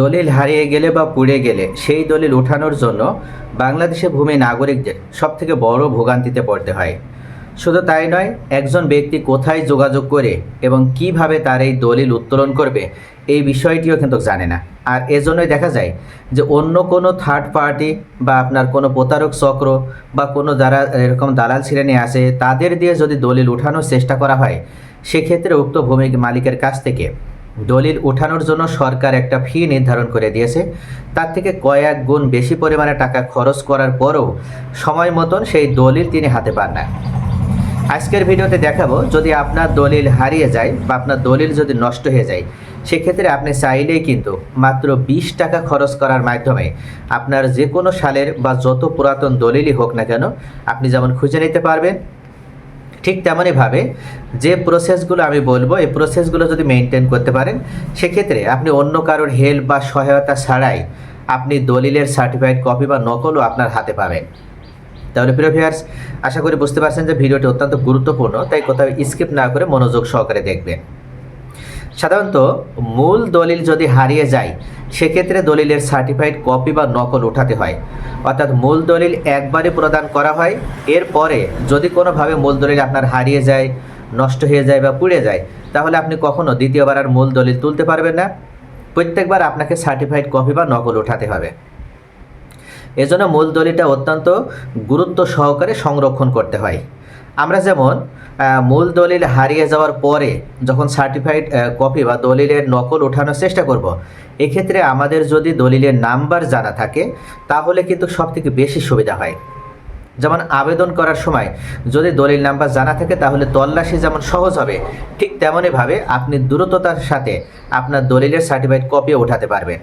দলিল হারিয়ে গেলে বা পুড়ে গেলে সেই দলিল ওঠানোর জন্য বাংলাদেশের ভূমি নাগরিকদের সবথেকে বড় ভোগান্তিতে পড়তে হয়। শুধু তাই নয়, একজন ব্যক্তি কোথায় যোগাযোগ করে এবং কীভাবে তার এই দলিল উত্তোলন করবে, এই বিষয়টিও কিন্তু জানে না। আর এজন্যই দেখা যায় যে অন্য কোনো থার্ড পার্টি বা আপনার কোনো প্রতারক চক্র বা কোনো যারা এরকম দালাল শ্রেণি আছে, তাদের দিয়ে যদি দলিল উঠানোর চেষ্টা করা হয়, সেক্ষেত্রে উক্ত ভূমি মালিকের কাছ থেকে দলিল ওঠানোর জন্য সরকার একটা ফি নির্ধারণ করে দিয়েছে। তার থেকে কয়েক গুণ বেশি পরিমাণে টাকা খরচ করার পরও সময় মতন সেই দলিল তিনি হাতে পান না। আজকের ভিডিওতে দেখাবো, যদি আপনার দলিল হারিয়ে যায় বা আপনার দলিল যদি নষ্ট হয়ে যায়, সেক্ষেত্রে আপনি চাইলেই কিন্তু মাত্র বিশ টাকা খরচ করার মাধ্যমে আপনার যে কোনো সালের বা যত পুরাতন দলিলই হোক না কেন, আপনি যেমন খুঁজে নিতে পারবেন ঠিক তেমনইভাবে যে প্রসেসগুলো আমি বলব, এই প্রসেসগুলো যদি মেনটেন করতে পারেন, সেক্ষেত্রে আপনি অন্য কারোর হেল্প বা সহায়তা ছাড়াই আপনি দলিলের সার্টিফাইড কপি বা নকলও আপনার হাতে পাবেন। তাহলে প্রিয় ভিউয়ার্স আশা করি বুঝতে পারছেন যে ভিডিওটি অত্যন্ত গুরুত্বপূর্ণ, তাই কোথাও স্কিপ না করে মনোযোগ সহকারে দেখবেন। সাধারণত মূল দলিল যদি হারিয়ে যায়, সেক্ষেত্রে দলিলের সার্টিফাইড কপি বা নকল উঠাতে হয়। অর্থাৎ মূল দলিল একবারই প্রদান করা হয়, এরপরে যদি কোনোভাবে মূল দলিল আপনার হারিয়ে যায়, নষ্ট হয়ে যায় বা পুড়ে যায়, তাহলে আপনি কখনো দ্বিতীয়বার আর মূল দলিল তুলতে পারবেন না। প্রত্যেকবার আপনাকে সার্টিফাইড কপি বা নকল উঠাতে হবে। এজন্য মূল দলিলটা অত্যন্ত গুরুত্ব সহকারে সংরক্ষণ করতে হয়। আমরা যেমন মূল দলিল হারিয়ে যাওয়ার পরে যখন সার্টিফাইড কপি বা দলিলের নকল ওঠানোর চেষ্টা করব। এক্ষেত্রে আমাদের যদি দলিলের নাম্বার জানা থাকে, তাহলে কিন্তু সবথেকে বেশি সুবিধা হয় যেমন আবেদন করার সময় যদি দলিল নাম্বার জানা থাকে, তাহলে তল্লাশি যেমন সহজ হবে, ঠিক তেমনইভাবে আপনি দ্রুততার সাথে আপনার দলিলের সার্টিফাইড কপিও ওঠাতে পারবেন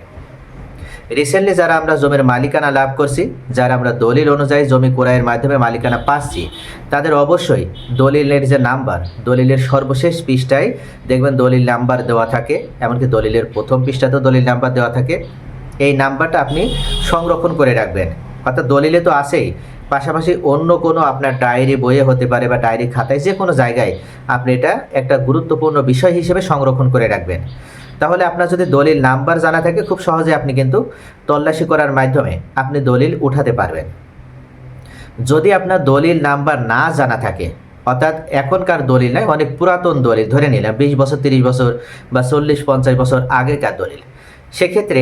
রিসেন্টলি যারা আমরা জমির মালিকানা লাভ করছি, যারা আমরা দলিল অনুযায়ী জমি ক্রয়ের মাধ্যমে মালিকানা পাচ্ছি, তাদের অবশ্যই দলিলের যে নাম্বার, দলিলের সর্বশেষ পৃষ্ঠায় দেখবেন দলিল নাম্বার দেওয়া থাকে, এমনকি দলিলের প্রথম পৃষ্ঠাতেও দলিল নাম্বার দেওয়া থাকে। এই নাম্বারটা আপনি সংরক্ষণ করে রাখবেন। অর্থাৎ দলিলে তো আছেই। পাশাপাশি অন্য কোনো আপনার ডায়েরি বইয়ে হতে পারে বা ডায়েরি খাতায় যে কোনো জায়গায় আপনি এটা একটা গুরুত্বপূর্ণ বিষয় হিসেবে সংরক্ষণ করে রাখবেন। তাহলে আপনার যদি দলিল নাম্বার জানা থাকে, খুব সহজে আপনি কিন্তু তল্লাশি করার মাধ্যমে আপনি দলিল উঠাতে পারবেন। যদি আপনার দলিল নাম্বার না জানা থাকে, অর্থাৎ এখনকার দলিল নয়, অনেক পুরাতন দলিল, ধরে নিলাম বিশ বছর, তিরিশ বছর বা চল্লিশ, পঞ্চাশ বছর আগেকার দলিল, সেক্ষেত্রে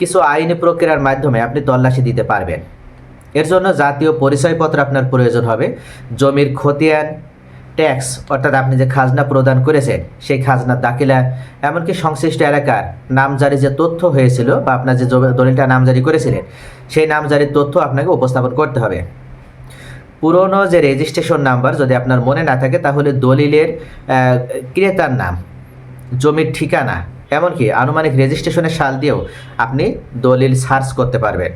কিছু আইনি প্রক্রিয়ার মাধ্যমে আপনি তল্লাশি দিতে পারবেন। এর জন্য জাতীয় পরিচয়পত্র আপনার প্রয়োজন হবে, জমির খতিয়ান ট্যাক্স, অর্থাৎ আপনি যে খাজনা প্রদান করেছেন, সেই খাজনার দাখিলা, এমনকি সংশ্লিষ্ট এলাকার নামজারি যে তথ্য হয়েছিল বা আপনার যে দলিলটা নামজারি করেছিলেন, সেই নামজারির তথ্য আপনাকে উপস্থাপন করতে হবে। পুরনো যে রেজিস্ট্রেশন নাম্বার যদি আপনার মনে না থাকে, তাহলে দলিলের ক্রেতার নাম, জমির ঠিকানা, এমনকি আনুমানিক রেজিস্ট্রেশনের সাল দিয়েও আপনি দলিল সার্চ করতে পারবেন।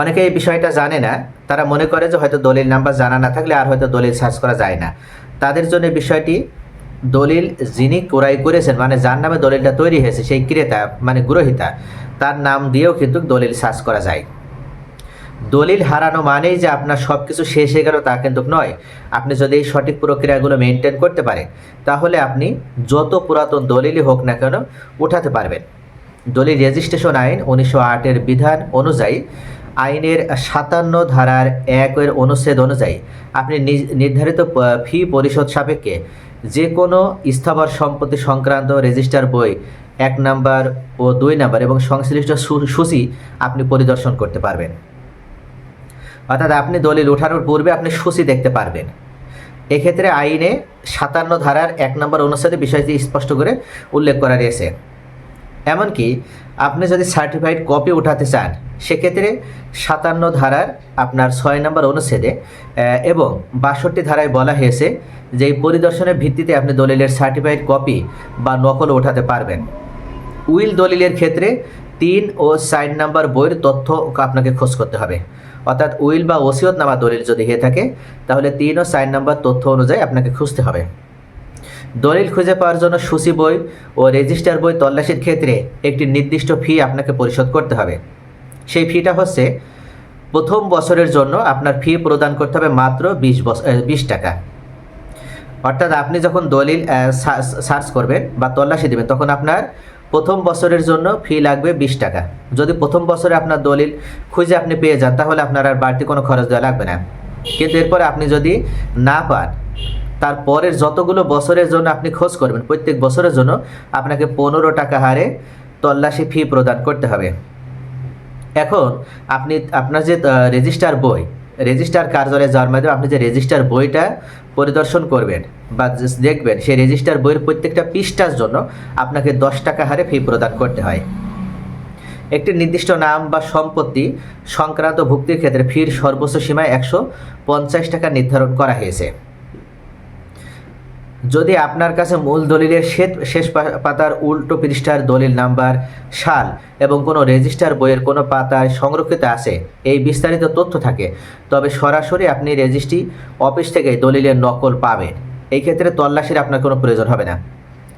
অনেকে এই বিষয়টা জানে না। তারা মনে করে যে হয়তো দলিল নাম্বার জানা না থাকলে আর হয়তো দলিল সার্চ করা যায় না। তাদের জন্য বিষয়টি দলিল যিনি ক্রয় করেছেন মানে যার নামে দলিলটা তৈরি হয়েছে, সেই ক্রেতা মানে গ্রহিতা, তার নাম দিয়েও কিন্তু দলিল সার্চ করা যায়। দলিল হারানো মানেই যে আপনার সব কিছু শেষ হয়ে গেল তা কিন্তু নয়। আপনি যদি এই সঠিক প্রক্রিয়াগুলো মেনটেন করতে পারেন, তাহলে আপনি যত পুরাতন দলিলই হোক না কেন, উঠাতে পারবেন। দলিল রেজিস্ট্রেশন আইন উনিশশো আটের বিধান অনুযায়ী আইনের সাতান্ন ধারার একের অনুচ্ছেদ অনুযায়ী আপনি নির্ধারিত ফি পরিশোধ সাপেক্ষে যে কোনো স্থাবর সম্পত্তি সংক্রান্ত রেজিস্টার বই এক নাম্বার ও দুই নাম্বার এবং সংশ্লিষ্ট সূচি আপনি পরিদর্শন করতে পারবেন। অর্থাৎ আপনি দলিল ওঠানোর পূর্বে আপনি সূচি দেখতে পারবেন। এক্ষেত্রে আইনে সাতান্ন ধারার এক নম্বর অনুচ্ছেদে বিষয়টি স্পষ্ট করে উল্লেখ করা রয়েছে। এমনকি আপনি যদি সার্টিফাইড কপি উঠাতে চান, সেক্ষেত্রে সাতান্ন ধারার আপনার ছয় নম্বর অনুচ্ছেদে এবং বাষট্টি ধারায় বলা হয়েছে যে এই পরিদর্শনের ভিত্তিতে আপনি দলিলের সার্টিফাইড কপি বা নকল ওঠাতে পারবেন। উইল দলিলের ক্ষেত্রে তিন ও চার নাম্বার বইয়ের তথ্য আপনাকে খোঁজ করতে হবে। অর্থাৎ উইল বা ওসিয়ত নামা দলিল যদি হয়ে থাকে, তাহলে তিন ও সাইন নাম্বার তথ্য অনুযায়ী আপনাকে খুঁজতে হবে। দলিল খুঁজে পাওয়ার জন্য সূচি বই ও রেজিস্টার বই তল্লাশির ক্ষেত্রে একটি নির্দিষ্ট ফি আপনাকে পরিশোধ করতে হবে। সেই ফিটা হচ্ছে, প্রথম বছরের জন্য আপনার ফি প্রদান করতে হবে মাত্র বিশ বছর বিশ টাকা। অর্থাৎ আপনি যখন দলিল সার্চ করবেন বা তল্লাশি দেবেন, তখন আপনার প্রথম বছরের জন্য ফি লাগবে বিশ টাকা। যদি প্রথম বছরে আপনার দলিল খুঁজে আপনি পেয়ে যান, তাহলে আপনার আর বাড়তি কোনো খরচ দেওয়া লাগবে না। কিন্তু এরপরে আপনি যদি না পান তারপরের যতগুলো বছরের জন্য আপনি খোঁজ করবেন, প্রত্যেক বছরের জন্য আপনাকে পনেরো টাকা হারে তল্লাশি ফি প্রদান করতে হবে। এখন আপনি, আপনার যে রেজিস্টার বই রেজিস্টার কার্যালয়ে যাওয়ার মাধ্যমে আপনি যে রেজিস্টার বইটা পরিদর্শন করবেন বা দেখবেন, সেই রেজিস্টার বইয়ের প্রত্যেকটা পৃষ্ঠার জন্য আপনাকে দশ টাকা হারে ফি প্রদান করতে হয়। একটি নির্দিষ্ট নাম বা সম্পত্তি সংক্রান্ত ভুক্তির ক্ষেত্রে ফির সর্বোচ্চ সীমায় একশো পঞ্চাশ টাকা নির্ধারণ করা হয়েছে। যদি আপনার কাছে মূল দলিলের শেষ পাতার উল্টো পৃষ্ঠার দলিল নাম্বার, সাল এবং কোনো রেজিস্টার বইয়ের কোনো পাতায় সংরক্ষিত আছে, এই বিস্তারিত তথ্য থাকে। তবে সরাসরি আপনি রেজিস্ট্রি অফিস থেকে দলিলের নকল পাবেন। এই ক্ষেত্রে তল্লাশির আপনার কোনো প্রয়োজন হবে না।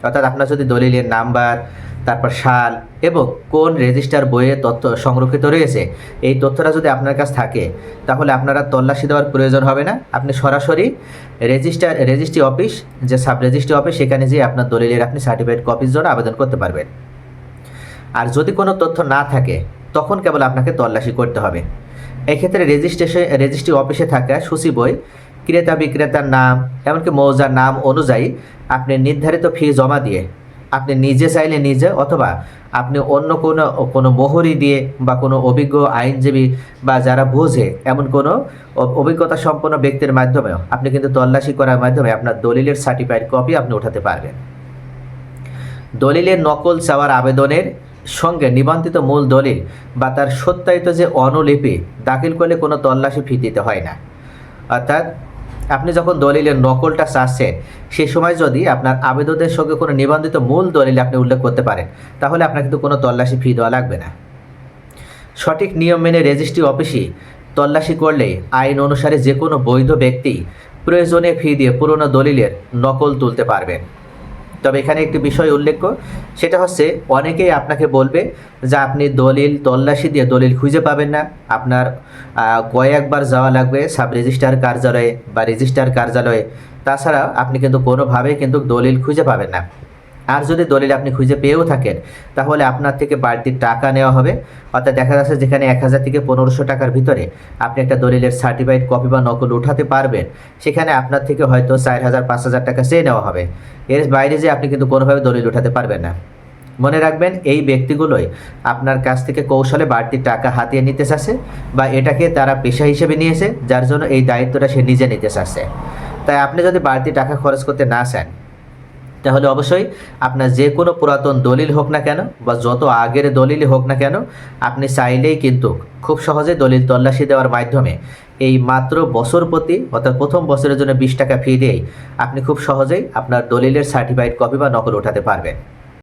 অর্থাৎ আপনার যদি দলিলের নাম্বার, তারপর সাল এবং কোন রেজিস্টার বইয়ে তথ্য সংরক্ষিত রয়েছে, এই তথ্যটা যদি আপনার কাছে থাকে, তাহলে আপনারা তল্লাশি দেওয়ার প্রয়োজন হবে না। আপনি সরাসরি রেজিস্টার, রেজিস্ট্রি অফিস, যে সাব রেজিস্ট্রি অফিস, সেখানে যেয়ে আপনার দলিলের আপনি সার্টিফিকেট কপির জন্য আবেদন করতে পারবেন। আর যদি কোনো তথ্য না থাকে, তখন কেবল আপনাকে তল্লাশি করতে হবে। এক্ষেত্রে রেজিস্ট্রেশন, রেজিস্ট্রি অফিসে থাকা সূচি বই ক্রেতা বিক্রেতার নাম, এমনকি মৌজার নাম অনুযায়ী আপনি নির্ধারিত ফি জমা দিয়ে আপনি নিজে চাইলে নিজে অথবা আপনি অন্য কোনো কোনো মোহরি দিয়ে বা কোনো অভিজ্ঞ আইনজীবী বা যারা বোঝে এমন কোনো অভিজ্ঞতা সম্পন্ন ব্যক্তির মাধ্যমেও আপনি কিন্তু তল্লাশি করার মাধ্যমে আপনার দলিলের সার্টিফাইড কপি আপনি উঠাতে পারবেন। দলিলের নকল চাওয়ার আবেদনের সঙ্গে নিবন্ধিত মূল দলিল বা তার সত্যায়িত যে অনুলিপি দাখিল করলে কোনো তল্লাশি ফি দিতে হয় না। অর্থাৎ আপনি যখন দলিলের নকলটা চাচ্ছেন সেই সময় যদি আপনার আবেদনের সঙ্গে কোনো নিবন্ধিত মূল দলিল আপনি উল্লেখ করতে পারেন, তাহলে আপনার কিন্তু কোনো তল্লাশি ফি দেওয়া লাগবে না। সঠিক নিয়ম মেনে রেজিস্ট্রি অফিসে তল্লাশি করলে আইন অনুসারে যে কোনো বৈধ ব্যক্তি প্রয়োজনে ফি দিয়ে পুরনো দলিলের নকল তুলতে পারবেন। তবে এখানে একটি বিষয় উল্লেখ্য, সেটা হচ্ছে অনেকেই আপনাকে বলবে যে আপনি দলিল তল্লাশি দিয়ে দলিল খুঁজে পাবেন না। আপনার কয়েকবার যাওয়া লাগবে সাব রেজিস্ট্রার কার্যালয়ে বা রেজিস্ট্রার কার্যালয়ে। তাছাড়া আপনি কিন্তু কোনোভাবেই কিন্তু দলিল খুঁজে পাবেন না। আর যদি দলিল আপনি খুঁজে পেয়েও থাকেন, তাহলে আপনার থেকে বাড়তি টাকা নেওয়া হবে। অর্থাৎ দেখা যাচ্ছে যেখানে এক হাজার থেকে পনেরোশো টাকার ভিতরে আপনি একটা দলিলের সার্টিফাইড কপি বা নকল উঠাতে পারবেন। সেখানে আপনার থেকে হয়তো চার হাজার, পাঁচ হাজার টাকা চেয়ে নেওয়া হবে। এর বাইরে যে আপনি কিন্তু কোনোভাবে দলিল উঠাতে পারবেন না। মনে রাখবেন, এই ব্যক্তিগুলোই আপনার কাছ থেকে কৌশলে বাড়তি টাকা হাতিয়ে নিতে চাচ্ছে বা এটাকে তারা পেশা হিসেবে নিয়েছে, যার জন্য এই দায়িত্বটা সে নিজে নিতে চাচ্ছে। তাই আপনি যদি বাড়তি টাকা খরচ করতে না চান তাহলে অবশ্যই আপনার যে কোনো পুরাতন দলিল হোক না কেন বা যত আগের দলিলই হোক না কেন, আপনি চাইলেই কিন্তু খুব সহজে দলিল তল্লাশি দেওয়ার মাধ্যমে এই মাত্র বছর প্রতি অর্থাৎ প্রথম বছরের জন্য বিশ টাকা ফি দিয়েই আপনি খুব সহজেই আপনার দলিলের সার্টিফাইড কপি বা নকল উঠাতে পারবেন।